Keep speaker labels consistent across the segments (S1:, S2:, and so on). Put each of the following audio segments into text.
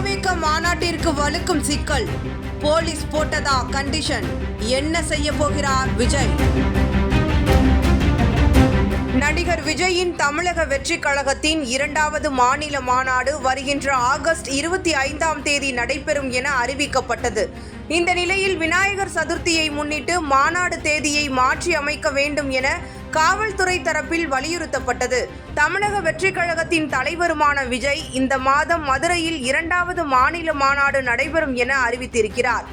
S1: தாவேக மாநாட்டிற்கு வலுக்கும் சிக்கல். போலீஸ் போட்டதா கண்டிஷன்? என்ன செய்ய போகிறார் விஜய்? நடிகர் விஜயின் தமிழக வெற்றி கழகத்தின் இரண்டாவது மாநில மாநாடு வருகின்ற ஆகஸ்ட் இருபத்தி ஐந்தாம் தேதி நடைபெறும் என அறிவிக்கப்பட்டது. இந்த நிலையில் விநாயகர் சதுர்த்தியை முன்னிட்டு மாநாடு தேதியை மாற்றி அமைக்க வேண்டும் என காவல்துறை தரப்பில் வலியுறுத்தப்பட்டது. தமிழக வெற்றி கழகத்தின் தலைவருமான விஜய் இந்த மாதம் மதுரையில் இரண்டாவது மாநில மாநாடு நடைபெறும் என அறிவித்திருக்கிறார்.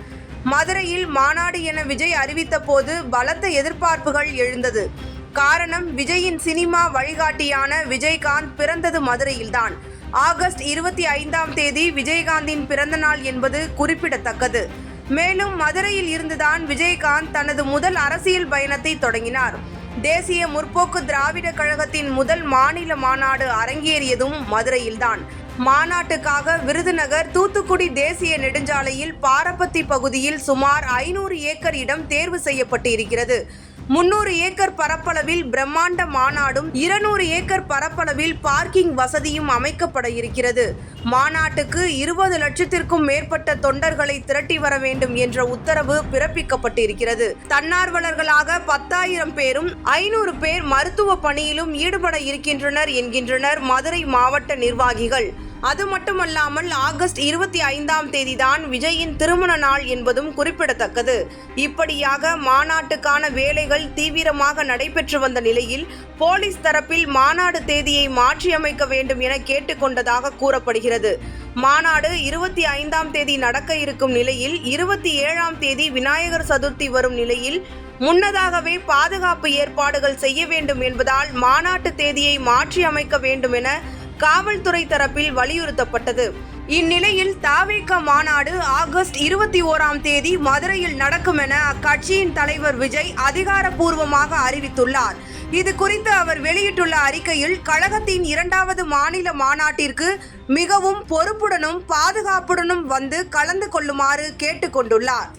S1: மதுரையில் மாநாடு என விஜய் அறிவித்த போது பலத்த எதிர்பார்ப்புகள் எழுந்தது. காரணம் விஜயின் சினிமா வழிகாட்டியான விஜயகாந்த் பிறந்தது மதுரையில்தான். ஆகஸ்ட் இருபத்தி ஐந்தாம் தேதி விஜயகாந்தின் பிறந்த நாள் என்பது குறிப்பிடத்தக்கது. மேலும் மதுரையில் இருந்துதான் விஜயகாந்த் தனது முதல் அரசியல் பயணத்தை தொடங்கினார். தேசிய முற்போக்கு திராவிட கழகத்தின் முதல் மாநில மாநாடு அரங்கேறியதும் மதுரையில்தான். மாநாட்டுக்காக விருதுநகர் தூத்துக்குடி தேசிய நெடுஞ்சாலையில் பாரப்பத்தி பகுதியில் சுமார் ஐநூறு ஏக்கர் இடம் தேர்வு செய்யப்பட்டு இருக்கிறது முன்னூறு ஏக்கர் பரப்பளவில் பிரம்மாண்ட மாநாடும் இருநூறு ஏக்கர் பரப்பளவில் பார்க்கிங் வசதியும் அமைக்கப்பட இருக்கிறது. மாநாட்டுக்கு இருபது லட்சத்திற்கும் மேற்பட்ட தொண்டர்களை திரட்டி வர வேண்டும் என்ற உத்தரவு பிறப்பிக்கப்பட்டிருக்கிறது. தன்னார்வலர்களாக பத்தாயிரம் பேரும் ஐநூறு பேர் மருத்துவ பணியிலும் ஈடுபட இருக்கின்றனர் என்கின்றனர் மதுரை மாவட்ட நிர்வாகிகள். அது மட்டுமல்லாமல் ஆகஸ்ட் இருபத்தி ஐந்தாம் தேதிதான் விஜயின் திருமண நாள் என்பதும் குறிப்பிடத்தக்கது. இப்படியாக மாநாட்டுக்கான வேலைகள் தீவிரமாக நடைபெற்று வந்த நிலையில் போலீஸ் தரப்பில் மாநாடு தேதியை மாற்றியமைக்க வேண்டும் என கேட்டுக்கொண்டதாக கூறப்படுகிறது. மாநாடு இருபத்தி ஐந்தாம் தேதி நடக்க இருக்கும் நிலையில் இருபத்தி ஏழாம் தேதி விநாயகர் சதுர்த்தி வரும் நிலையில் முன்னதாகவே பாதுகாப்பு ஏற்பாடுகள் செய்ய வேண்டும் என்பதால் மாநாட்டு தேதியை மாற்றி அமைக்க வேண்டும் என காவல்துறை தரப்பில் வலியுறுத்தப்பட்டது. இந்நிலையில் தாவேக மாநாடு ஆகஸ்ட் இருபத்தி ஓராம் தேதி மதுரையில் நடக்கும் என அக்கட்சியின் தலைவர் விஜய் அதிகாரப்பூர்வமாக அறிவித்துள்ளார். இது குறித்து அவர் வெளியிட்டுள்ள அறிக்கையில் கழகத்தின் இரண்டாவது மாநில மாநாட்டிற்கு மிகவும் பொறுப்புடனும் பாதுகாப்புடனும் வந்து கலந்து கொள்ளுமாறு கேட்டுக்கொண்டுள்ளார்.